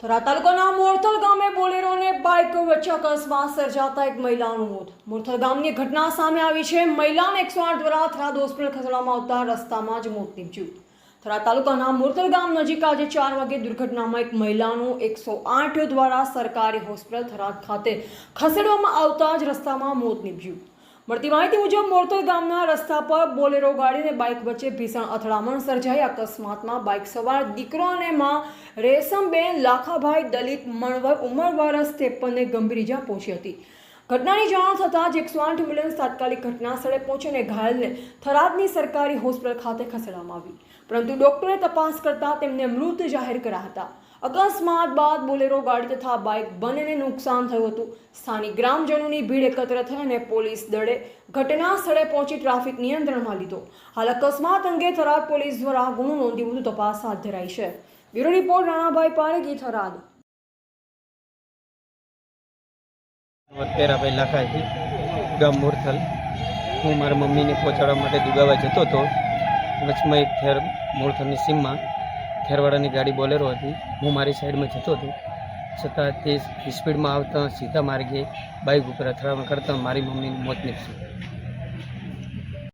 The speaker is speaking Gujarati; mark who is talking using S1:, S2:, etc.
S1: થરા તાલુકાના મોરથલ ગામે બોલેરો અને બાઇક વચ્ચે અકસ્માત સર્જાતા એક મહિલાનું મોત. મોરથલ ગામની ઘટના સામે આવી છે. મહિલાને એકસો આઠ દ્વારા થરાદ હોસ્પિટલ ખસેડવામાં આવતા રસ્તામાં જ મોત નીપજ્યું. થરા તાલુકાના મોરથલ ગામ નજીક આજે ચાર વાગે દુર્ઘટનામાં એક મહિલાનું એકસો આઠ દ્વારા સરકારી હોસ્પિટલ થરાદ ખાતે ખસેડવામાં આવતા જ રસ્તામાં મોત નીપજ્યું. મળતી માહિતી મુજબ, મોરતોલ ગામના રસ્તા પર બોલેરો ગાડી અને બાઇક વચ્ચે ભીષણ અથડામણ સર્જાઈ. અકસ્માતમાં બાઇક સવાર દીકરો અને માં રેશમબેન લાખાભાઈ દલિત મણવર ઉંમર વર્ષ ત્રેપનને ગંભીર ઇજા પહોંચી હતી. ઘટનાની જાણ થતાં જ એકસો આઠ એમ્બ્યુલન્સ તાત્કાલિક ઘટના સ્થળે પહોંચીને ઘાયલને થરાદની સરકારી હોસ્પિટલ ખાતે ખસેડવામાં આવી. પરંતુ ડોક્ટરે તપાસ કરતાં તેમને મૃત જાહેર કર્યા હતા. અકસ્માત બાદ બોલેરો ગાડી તથા બાઇક બંનેને નુકસાન થયું હતું. સ્થાનિક ગ્રામજનોની ભીડ એકત્ર થઈ અને પોલીસ દળે ઘટના સ્થળે પહોંચી ટ્રાફિક નિયંત્રણમાં લીધો. હાલ અકસ્માત અંગે થરાદ પોલીસ દ્વારા ગુનો નોંધી વધુ તપાસ હાથ ધરાઈ છે. Bureau report Ranabhai Paregi Tharad.
S2: વતેરાભાઈ લાખાથી ગામ મોરથલ. હું મારા મમ્મીને પહોંચાડવા માટે દુગાવા જતો હતો. વચમાં એક ફેર મોરથલની સીમમાં. ખેરવાડાની ગાડી બોલેરો હતી. હું મારી સાઈડમાં જતો હતો. છતાં તે સ્પીડમાં આવતા સીધા માર્ગે બાઇક ઉપર અથડામણ કરતાં મારી મમ્મીનું મોત નીપજ્યું